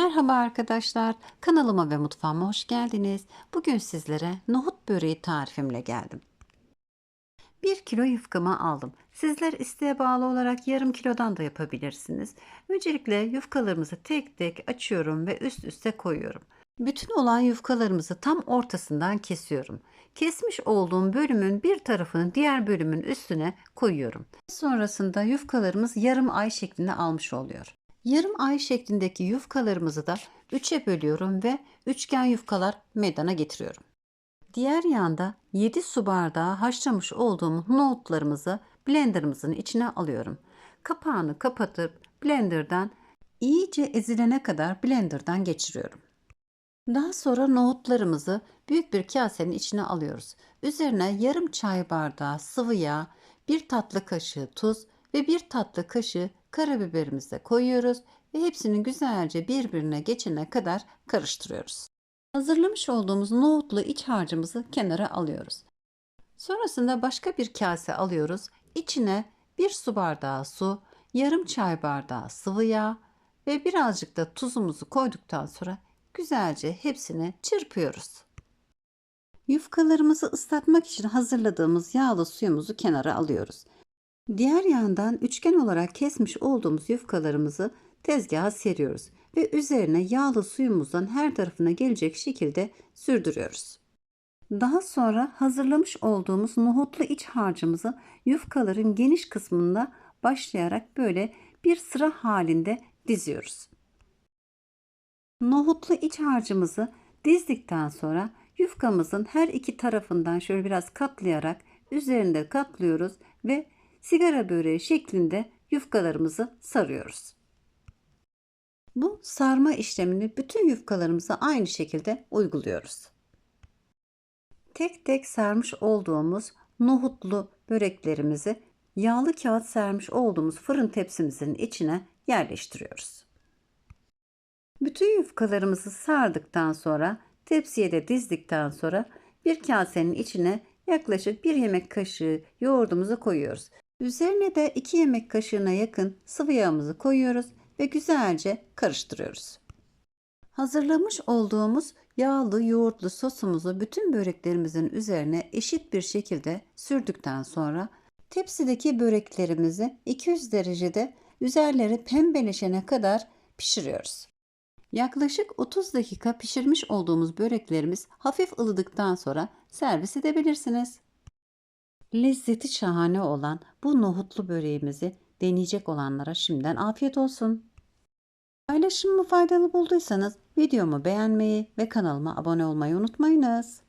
Merhaba arkadaşlar. Kanalıma ve mutfağıma hoş geldiniz. Bugün sizlere nohut böreği tarifimle geldim. 1 kilo yufkamı aldım. Sizler isteğe bağlı olarak yarım kilodan da yapabilirsiniz. Öncelikle yufkalarımızı tek tek açıyorum ve üst üste koyuyorum. Bütün olan yufkalarımızı tam ortasından kesiyorum. Kesmiş olduğum bölümün bir tarafını diğer bölümün üstüne koyuyorum. Sonrasında yufkalarımız yarım ay şeklinde almış oluyor. Yarım ay şeklindeki yufkalarımızı da 3'e bölüyorum ve üçgen yufkalar meydana getiriyorum. Diğer yanda 7 su bardağı haşlamış olduğum nohutlarımızı blenderımızın içine alıyorum. Kapağını kapatıp blenderdan iyice ezilene kadar blenderdan geçiriyorum. Daha sonra nohutlarımızı büyük bir kasenin içine alıyoruz. Üzerine yarım çay bardağı sıvı yağ, bir tatlı kaşığı tuz ve bir tatlı kaşığı karabiberimizi de koyuyoruz ve hepsini güzelce birbirine geçene kadar karıştırıyoruz. Hazırlamış olduğumuz nohutlu iç harcımızı kenara alıyoruz. Sonrasında başka bir kase alıyoruz. İçine bir su bardağı su, yarım çay bardağı sıvı yağ ve birazcık da tuzumuzu koyduktan sonra güzelce hepsini çırpıyoruz. Yufkalarımızı ıslatmak için hazırladığımız yağlı suyumuzu kenara alıyoruz. Diğer yandan üçgen olarak kesmiş olduğumuz yufkalarımızı tezgaha seriyoruz ve üzerine yağlı suyumuzdan her tarafına gelecek şekilde sürdürüyoruz. Daha sonra hazırlamış olduğumuz nohutlu iç harcımızı yufkaların geniş kısmında başlayarak böyle bir sıra halinde diziyoruz. Nohutlu iç harcımızı dizdikten sonra yufkamızın her iki tarafından şöyle biraz katlayarak üzerinde katlıyoruz ve sigara böreği şeklinde yufkalarımızı sarıyoruz. Bu sarma işlemini bütün yufkalarımıza aynı şekilde uyguluyoruz. Tek tek sarmış olduğumuz nohutlu böreklerimizi yağlı kağıt sermiş olduğumuz fırın tepsimizin içine yerleştiriyoruz. Bütün yufkalarımızı sardıktan sonra tepsiye de dizdikten sonra bir kasenin içine yaklaşık bir yemek kaşığı yoğurdumuzu koyuyoruz. Üzerine de 2 yemek kaşığına yakın sıvı yağımızı koyuyoruz ve güzelce karıştırıyoruz. Hazırlamış olduğumuz yağlı yoğurtlu sosumuzu bütün böreklerimizin üzerine eşit bir şekilde sürdükten sonra tepsideki böreklerimizi 200 derecede üzerleri pembeleşene kadar pişiriyoruz. Yaklaşık 30 dakika pişirmiş olduğumuz böreklerimiz hafif ılıdıktan sonra servis edebilirsiniz. Lezzeti şahane olan bu nohutlu böreğimizi deneyecek olanlara şimdiden afiyet olsun. Paylaşımımı faydalı bulduysanız videomu beğenmeyi ve kanalıma abone olmayı unutmayınız.